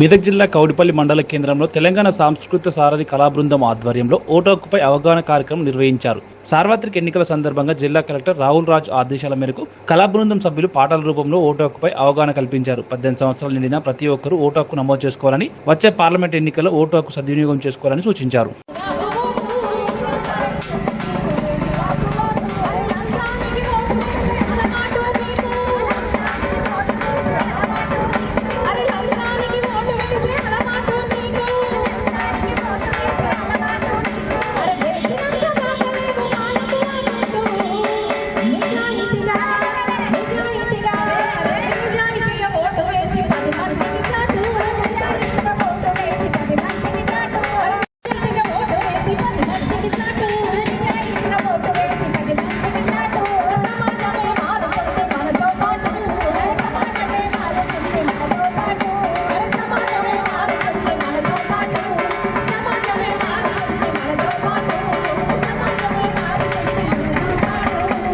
మెదక్ జిల్లా కౌడిపల్లి మండల కేంద్రంలో తెలంగాణ సాంస్కృతిక సారథి కళాబృందం ఆధ్వర్యంలో ఓటాకుపై అవగాహన కార్యక్రమం నిర్వహించారు. సార్వత్రిక ఎన్నికల సందర్భంగా జిల్లా కలెక్టర్ రాహుల్ రాజ్ ఆదేశాల మేరకు కళాబృందం సభ్యులు పాటల రూపంలో ఓటాకుపై హక్కుపై అవగాహన కల్పించారు. పద్దెనిమిది సంవత్సరాలు నిండిన ప్రతి ఒక్కరూ ఓటు హక్కు నమోదు చేసుకోవాలని వచ్చే పార్లమెంట్ ఎన్నికల్లో ఓటు హక్కు సద్వినియోగం చేసుకోవాలని సూచించారు.